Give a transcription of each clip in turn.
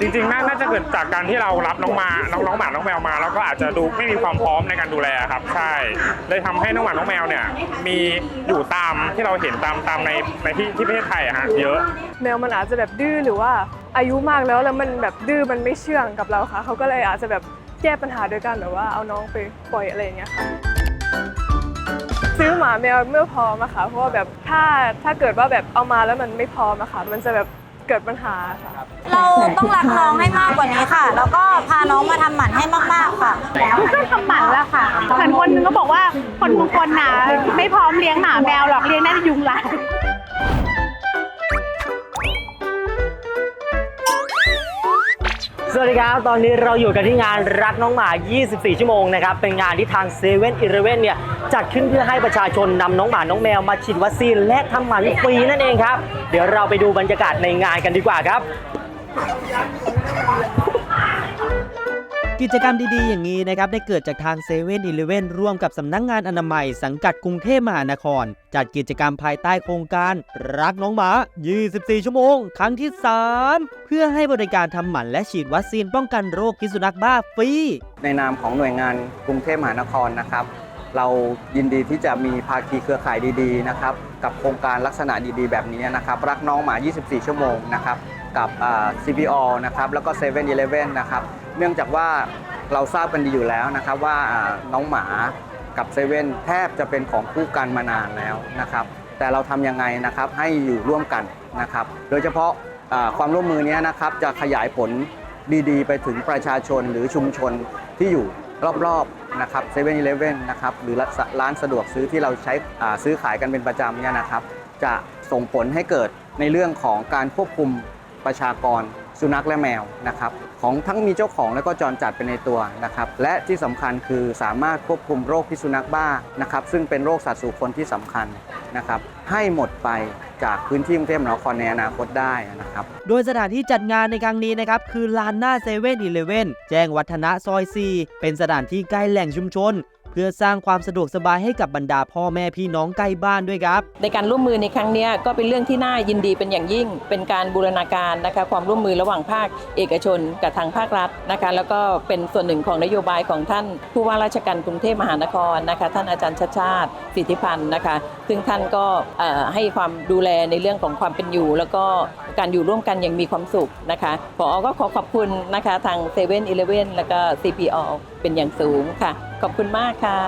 จริงๆ น่าจะเกิดจากการที่เรารับน้องมา น้องน้องหมา น้องแมวมา แล้วก็อาจจะดูไม่มีความพร้อมในการดูแลครับ ใช่ เลยทำให้น้องหมา น้องแมวเนี่ย มีอยู่ตามที่เราเห็นตามตามในในที่ที่ประเทศไทยอะฮะเยอะ แมวมันอาจจะแบบดื้อหรือว่าอายุมากแล้วแล้วมันแบบดื้อมันไม่เชื่องกับเราค่ะ เขาก็เลยอาจจะแบบแก้ปัญหาโดยการแบบว่าเอาน้องไปปล่อยอะไรอย่างเงี้ยค่ะ หมาแมวเมื่อพร้อมอะค่ะ เพราะว่าแบบถ้าถ้าเกิดว่าแบบเอามาแล้วมันไม่พร้อมอะค่ะ มันจะแบบเกิดปัญหาค่ะ เราต้องรักน้องให้มากกว่านี้ค่ะ แล้วก็พาน้องมาทำหมันให้มากๆค่ะก็ทำหมันแล้วค่ะเหมือนคนนึงก็บอกว่าคนบางคนน่ะไม่พร้อมเลี้ยงหมาแมวหรอกเลี้ยงได้แต่ยุงลาย สวัสดีครับ ตอนนี้เราอยู่กันที่งานรักน้องหมา 24 ชั่วโมงนะครับ เป็นงานที่ทางเซเว่นอีเนี่ย จัดขึ้นเพื่อให้ประชาชนนำน้องหมาน้องแมวมาฉีดวัคซีนและทำหมันฟรีนั่นเองครับ เดี๋ยวเราไปดูบรรยากาศในงานกันดีกว่าครับ กิจกรรมดีๆอย่างนี้นะครับได้เกิดจากทาง7 e เ e ่ e อร่วมกับสำนักงงานอนามัย สังกัดกรุงเทพมหานคร จัดกิจกรรมภายใต้โครงการ รักน้องหมา 24 ชั่วโมง ครั้งที่ 3 เพื่อให้บริการทำหมันและฉีดวัคซีนป้องกันโรคพิษสุนัขบ้าฟรีในนามของหน่วยงานกรุงเทพมหานครนะครับ เรายินดีที่จะมีภาคีเครือข่ายดีๆนะครับกับโครงการลักษณะดีๆ แบบนี้นะครับรักน้องหมา 24 ชั่วโมงนะครับกับอ่า CPO นะครับแล้วก็7 e เ e ่ e นะครับ เนื่องจากว่าเราทราบกันดีอยู่แล้วนะครับว่าน้องหมากับเซเว่นแทบจะเป็นของคู่กันมานานแล้วนะครับ แต่เราทำยังไงนะครับให้อยู่ร่วมกันนะครับ โดยเฉพาะความร่วมมือเนี้ยนะครับจะขยายผลดีๆ ไปถึงประชาชนหรือชุมชนที่อยู่รอบๆนะครับเซเว่นอีเลฟเว่นนะครับหรือร้านสะดวกซื้อที่เราใช้ซื้อขายกันเป็นประจำเนี่ยนะครับ จะส่งผลให้เกิดในเรื่องของการควบคุม ประชากร สุนัขและแมวนะครับของทั้งมีเจ้าของและก็จรจัดไปในตัวนะครับและที่สำคัญคือสามารถควบคุมโรคพิษสุนัขบ้านะครับซึ่งเป็นโรคสัตว์สู่คนที่สำคัญนะครับให้หมดไปจากพื้นที่กรุงเทพมหานครในอนาคตได้นะครับ โดยสถานที่จัดงานในครั้งนี้นะครับ คือลานหน้าเซเว่นอีเลเว่นแจ้งวัฒนะซอย 4 เป็นสถานที่ใกล้แหล่งชุมชน พื่อสร้างความสะดวกสบายให้กับบรรดาพ่อแม่พี่น้องใกล้บ้านด้วยครับ ในการร่วมมือในครั้งนี้ก็เป็นเรื่องที่น่ายินดีเป็นอย่างยิ่ง เป็นการบูรณาการนะคะความร่วมมือระหว่างภาคเอกชนกับทางภาครัฐนะคะแล้วก็เป็นส่วนหนึ่งของนโยบายของท่านผู้ว่าราชการกรุงเทพมหานครนะคะท่านอาจารย์ชาติชาติสิทธิพันธ์นะคะซึ่งท่านก็ให้ความดูแลในเรื่องของความเป็นอยู่ แล้วก็การอยู่ร่วมกันอย่างมีความสุขนะคะพอก็ขอขอบคุณนะคะทางเซเว่นอีเลฟเว่นแล้วก็ CPO เป็นอย่างสูงค่ะ ขอบคุณมากค่ะ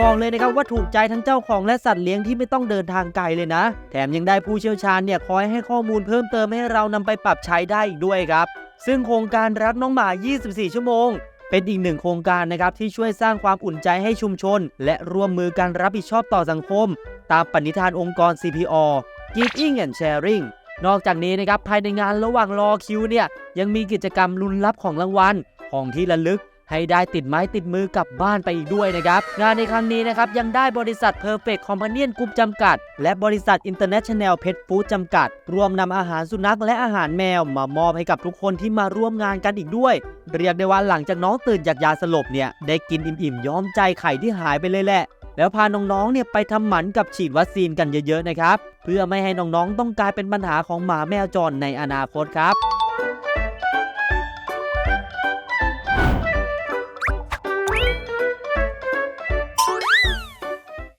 บอกเลยนะครับว่าถูกใจทั้งเจ้าของและสัตว์เลี้ยงที่ไม่ต้องเดินทางไกลเลยนะ แถมยังได้ผู้เชี่ยวชาญเนี่ยคอยให้ข้อมูลเพิ่มเติมให้เรานำไปปรับใช้ได้อีกด้วยครับ ซึ่งโครงการรักน้องหมา 24 ชั่วโมงเป็นอีกหนึ่งโครงการนะครับที่ช่วยสร้างความอุ่นใจให้ชุมชน และร่วมมือกันรับผิดชอบต่อสังคม ตามปณิธานองค์กร CPO Giving and Sharing นอกจากนี้นะครับภายในงานระหว่างรอคิวเนี่ยยังมีกิจกรรมลุ้นรับของรางวัลของที่ระลึกให้ได้ติดไม้ติดมือกลับบ้านไปอีกด้วยนะครับ งานในครั้งนี้นะครับ ยังได้บริษัท Perfect Companion Group จำกัด และบริษัท International Pet Food จำกัด รวมนำอาหารสุนัขและอาหารแมว มามอบให้กับทุกคนที่มาร่วมงานกันอีกด้วย เรียกได้ว่าหลังจากน้องตื่นจากยาสลบเนี่ยได้กินอิ่มๆย้อมใจไข่ที่หายไปเลยแหละ แล้วพาน้องๆเนี่ยไปทำหมันกับฉีดวัคซีนกันเยอะๆนะครับ เพื่อไม่ให้น้องๆต้องกลายเป็นปัญหาของหมาแมวจรในอนาคตครับ